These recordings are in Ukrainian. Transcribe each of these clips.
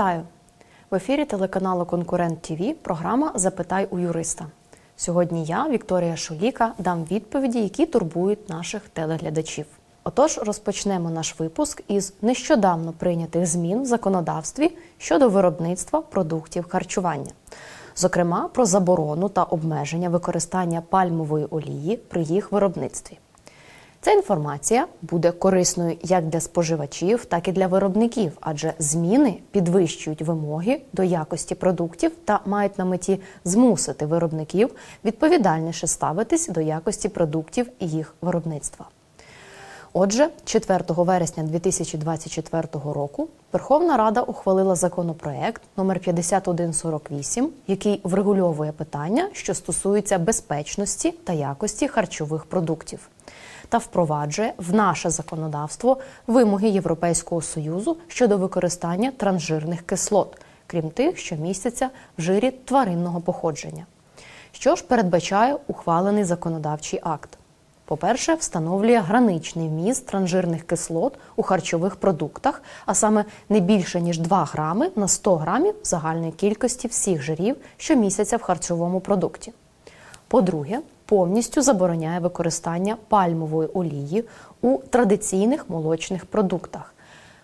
Вітаю! В ефірі телеканалу Конкурент ТВ програма Запитай у юриста. Сьогодні я, Вікторія Шуліка, дам відповіді, які турбують наших телеглядачів. Отож, розпочнемо наш випуск із нещодавно прийнятих змін в законодавстві щодо виробництва продуктів харчування, зокрема про заборону та обмеження використання пальмової олії при їх виробництві. Ця інформація буде корисною як для споживачів, так і для виробників, адже зміни підвищують вимоги до якості продуктів та мають на меті змусити виробників відповідальніше ставитись до якості продуктів і їх виробництва. Отже, 4 вересня 2024 року Верховна Рада ухвалила законопроект номер 5148, який врегульовує питання, що стосуються безпечності та якості харчових продуктів, та впроваджує в наше законодавство вимоги Європейського союзу щодо використання транжирних кислот, крім тих, що містяться в жирі тваринного походження. Що ж передбачає ухвалений законодавчий акт? По-перше, встановлює граничний вміст транжирних кислот у харчових продуктах, а саме не більше ніж 2 грами на 100 грамів загальної кількості всіх жирів, що містяться в харчовому продукті. По-друге, повністю забороняє використання пальмової олії у традиційних молочних продуктах.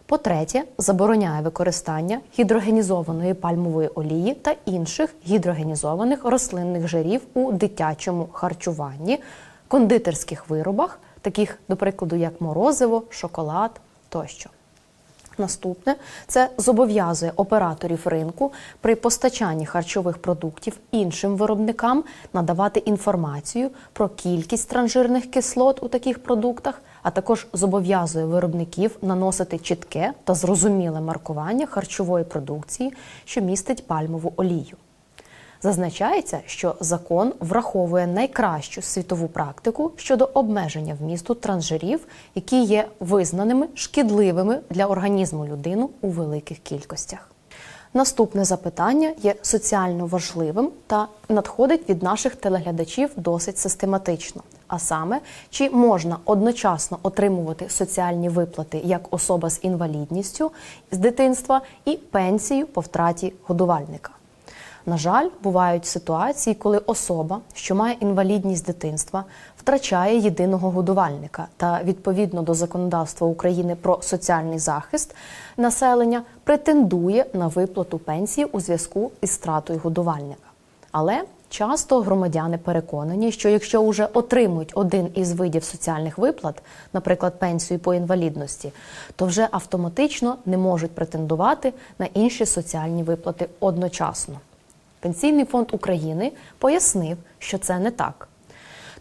По-третє, забороняє використання гідрогенізованої пальмової олії та інших гідрогенізованих рослинних жирів у дитячому харчуванні, кондитерських виробах, таких, до прикладу, як морозиво, шоколад тощо. Наступне це зобов'язує операторів ринку при постачанні харчових продуктів іншим виробникам надавати інформацію про кількість транжирних кислот у таких продуктах, а також зобов'язує виробників наносити чітке та зрозуміле маркування харчової продукції, що містить пальмову олію. Зазначається, що закон враховує найкращу світову практику щодо обмеження вмісту трансжирів, які є визнаними шкідливими для організму людини у великих кількостях. Наступне запитання є соціально важливим та надходить від наших телеглядачів досить систематично. А саме, чи можна одночасно отримувати соціальні виплати як особа з інвалідністю з дитинства і пенсію по втраті годувальника? На жаль, бувають ситуації, коли особа, що має інвалідність дитинства, втрачає єдиного годувальника та відповідно до законодавства України про соціальний захист населення претендує на виплату пенсії у зв'язку із стратою годувальника. Але часто громадяни переконані, що якщо вже отримують один із видів соціальних виплат, наприклад, пенсію по інвалідності, то вже автоматично не можуть претендувати на інші соціальні виплати одночасно. Пенсійний фонд України пояснив, що це не так.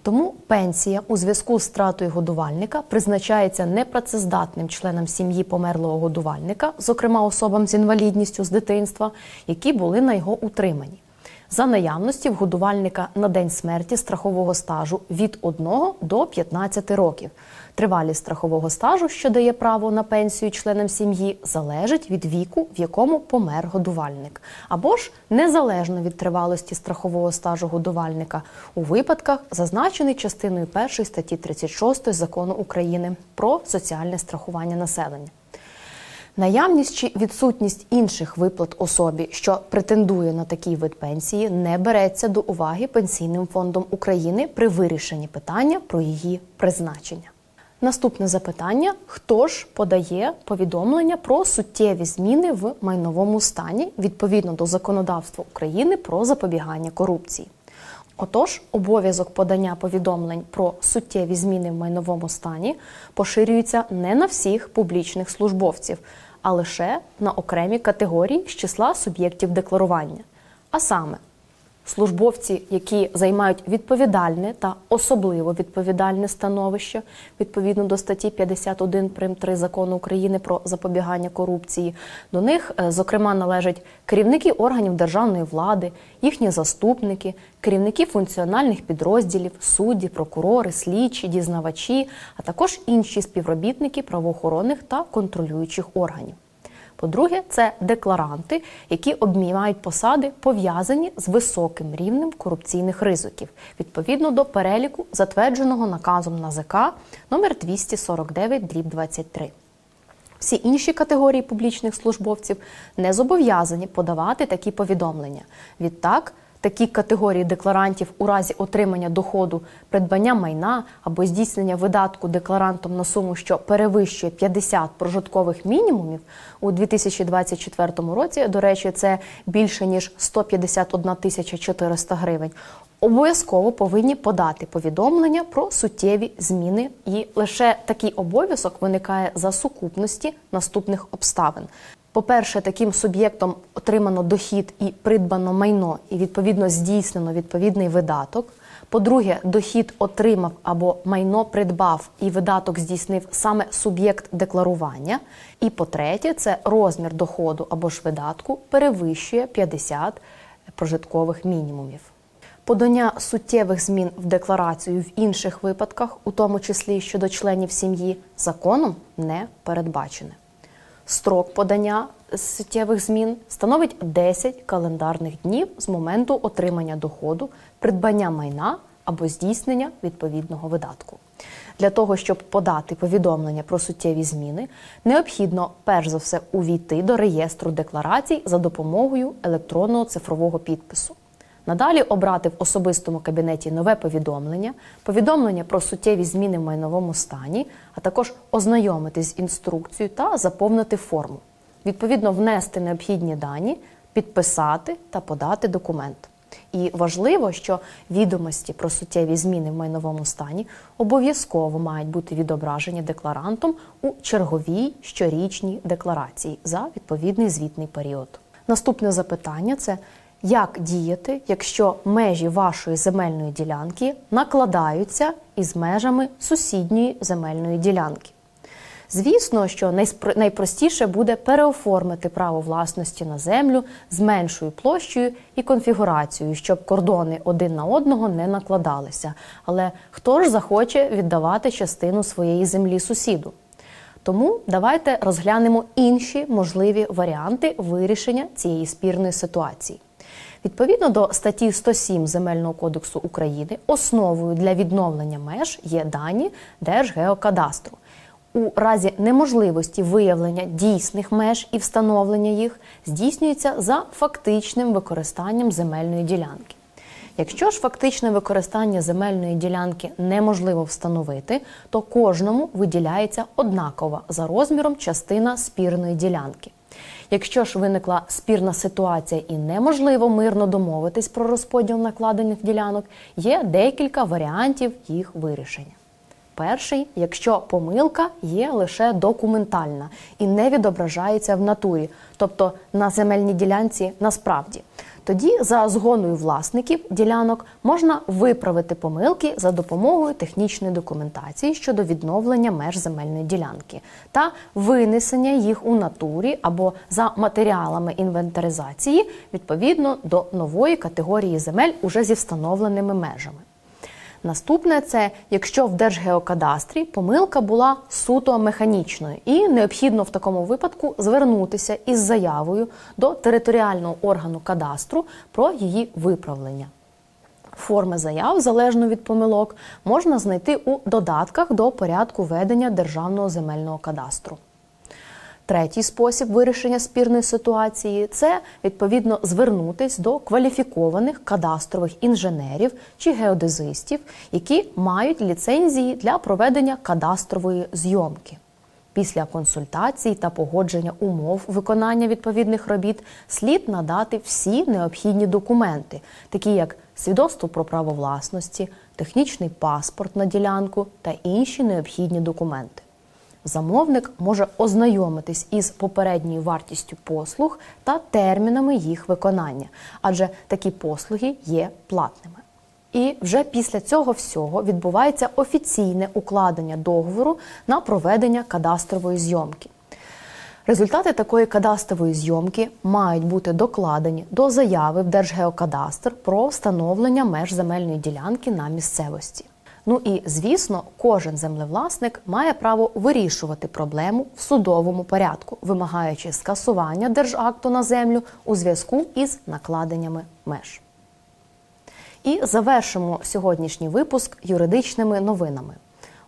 Тому пенсія у зв'язку з втратою годувальника призначається непрацездатним членам сім'ї померлого годувальника, зокрема особам з інвалідністю з дитинства, які були на його утриманні. За наявності в годувальника на день смерті страхового стажу від 1 до 15 років. Тривалість страхового стажу, що дає право на пенсію членам сім'ї, залежить від віку, в якому помер годувальник, або ж незалежно від тривалості страхового стажу годувальника у випадках, зазначений частиною 1 статті 36 закону України про соціальне страхування населення. Наявність чи відсутність інших виплат особі, що претендує на такий вид пенсії, не береться до уваги Пенсійним фондом України при вирішенні питання про її призначення. Наступне запитання: хто ж подає повідомлення про суттєві зміни в майновому стані відповідно до законодавства України про запобігання корупції? Отож, обов'язок подання повідомлень про суттєві зміни в майновому стані поширюється не на всіх публічних службовців, а лише на окремі категорії з числа суб'єктів декларування. А саме, службовці, які займають відповідальне та особливо відповідальне становище відповідно до статті 51 прим. 3 закону України про запобігання корупції. До них, е, зокрема, належать керівники органів державної влади, їхні заступники, керівники функціональних підрозділів, судді, прокурори, слідчі, дізнавачі, а також інші співробітники правоохоронних та контролюючих органів. По-друге, це декларанти, які обміняють посади, пов'язані з високим рівнем корупційних ризиків, відповідно до переліку, затвердженого наказом НАЗК номер 249 23 Всі інші категорії публічних службовців не зобов'язані подавати такі повідомлення. Відтак, такі категорії декларантів у разі отримання доходу, придбання майна або здійснення видатку декларантом на суму, що перевищує 50 прожиткових мінімумів у 2024 році. До речі, це більше ніж 151 тисяча 400 гривень. Обов'язково повинні подати повідомлення про суттєві зміни, і лише такий обов'язок виникає за сукупності наступних обставин. По-перше, таким суб'єктом отримано дохід і придбано майно, і відповідно здійснено відповідний видаток. По-друге, дохід отримав або майно придбав і видаток здійснив саме суб'єкт декларування. І по-третє, це розмір доходу або ж видатку перевищує 50 прожиткових мінімумів. Подання суттєвих змін в декларацію в інших випадках, у тому числі щодо членів сім'ї, законом не передбачене. Строк подання суттєвих змін становить 10 календарних днів з моменту отримання доходу, придбання майна або здійснення відповідного видатку. Для того, щоб подати повідомлення про суттєві зміни, необхідно перш за все увійти до реєстру декларацій за допомогою електронного цифрового підпису. Надалі обрати в особистому кабінеті нове повідомлення, повідомлення про суттєві зміни в майновому стані, а також ознайомитись з інструкцією та заповнити форму. Відповідно, внести необхідні дані, підписати та подати документ. І важливо, що відомості про суттєві зміни в майновому стані обов'язково мають бути відображені декларантом у черговій щорічній декларації за відповідний звітний період. Наступне запитання це як діяти, якщо межі вашої земельної ділянки накладаються із межами сусідньої земельної ділянки? Звісно, що найпростіше буде переоформити право власності на землю з меншою площею і конфігурацією, щоб кордони один на одного не накладалися. Але хто ж захоче віддавати частину своєї землі сусіду? Тому давайте розглянемо інші можливі варіанти вирішення цієї спірної ситуації. Відповідно до статті 107 Земельного кодексу України, основою для відновлення меж є дані Держгеокадастру. У разі неможливості виявлення дійсних меж і встановлення їх здійснюється за фактичним використанням земельної ділянки. Якщо ж фактичне використання земельної ділянки неможливо встановити, то кожному виділяється однакова за розміром частина спірної ділянки. Якщо ж виникла спірна ситуація і неможливо мирно домовитись про розподіл накладених ділянок, є декілька варіантів їх вирішення. Перший, якщо помилка є лише документальна і не відображається в натурі, тобто на земельній ділянці насправді. Тоді за згоною власників ділянок можна виправити помилки за допомогою технічної документації щодо відновлення меж земельної ділянки та винесення їх у натурі або за матеріалами інвентаризації відповідно до нової категорії земель уже зі встановленими межами. Наступне це якщо в Держгеокадастрі помилка була суто механічною, і необхідно в такому випадку звернутися із заявою до територіального органу кадастру про її виправлення. Форми заяв, залежно від помилок, можна знайти у додатках до порядку ведення Державного земельного кадастру. Третій спосіб вирішення спірної ситуації це відповідно звернутись до кваліфікованих кадастрових інженерів чи геодезистів, які мають ліцензії для проведення кадастрової зйомки. Після консультацій та погодження умов виконання відповідних робіт слід надати всі необхідні документи, такі як свідоцтво про право власності, технічний паспорт на ділянку та інші необхідні документи. Замовник може ознайомитись із попередньою вартістю послуг та термінами їх виконання, адже такі послуги є платними. І вже після цього всього відбувається офіційне укладення договору на проведення кадастрової зйомки. Результати такої кадастрової зйомки мають бути докладені до заяви в Держгеокадастр про встановлення меж земельної ділянки на місцевості. Ну і звісно, кожен землевласник має право вирішувати проблему в судовому порядку, вимагаючи скасування держакту на землю у зв'язку із накладеннями меж. І завершимо сьогоднішній випуск юридичними новинами.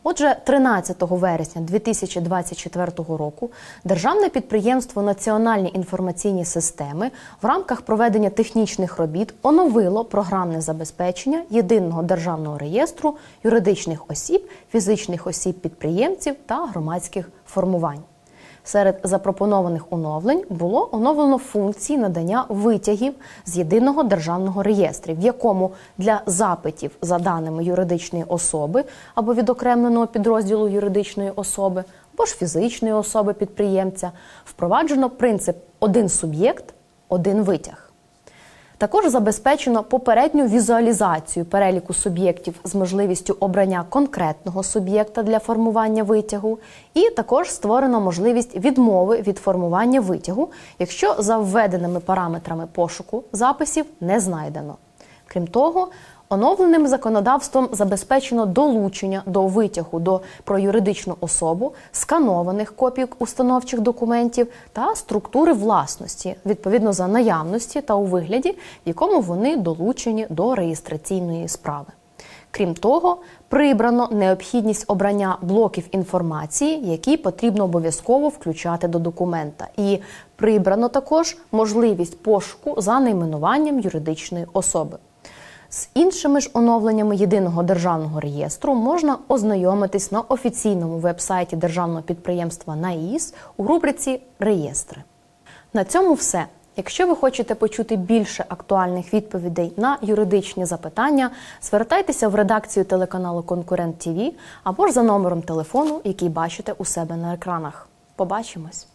Отже, 13 вересня 2024 року державне підприємство Національні інформаційні системи в рамках проведення технічних робіт оновило програмне забезпечення єдиного державного реєстру юридичних осіб, фізичних осіб-підприємців та громадських формувань. Серед запропонованих оновлень було оновлено функції надання витягів з єдиного державного реєстру, в якому для запитів за даними юридичної особи або відокремленого підрозділу юридичної особи або ж фізичної особи підприємця впроваджено принцип один суб'єкт, один витяг. Також забезпечено попередню візуалізацію переліку суб'єктів з можливістю обрання конкретного суб'єкта для формування витягу, і також створено можливість відмови від формування витягу, якщо за введеними параметрами пошуку записів не знайдено. Крім того, Оновленим законодавством забезпечено долучення до витягу до про юридичну особу сканованих копій установчих документів та структури власності відповідно за наявності та у вигляді, в якому вони долучені до реєстраційної справи. Крім того, прибрано необхідність обрання блоків інформації, які потрібно обов'язково включати до документа, і прибрано також можливість пошуку за найменуванням юридичної особи. З іншими ж оновленнями єдиного державного реєстру можна ознайомитись на офіційному вебсайті державного підприємства НАІС у рубриці Реєстри. На цьому все. Якщо ви хочете почути більше актуальних відповідей на юридичні запитання, звертайтеся в редакцію телеканалу Конкурент ТІВІ або ж за номером телефону, який бачите у себе на екранах. Побачимось!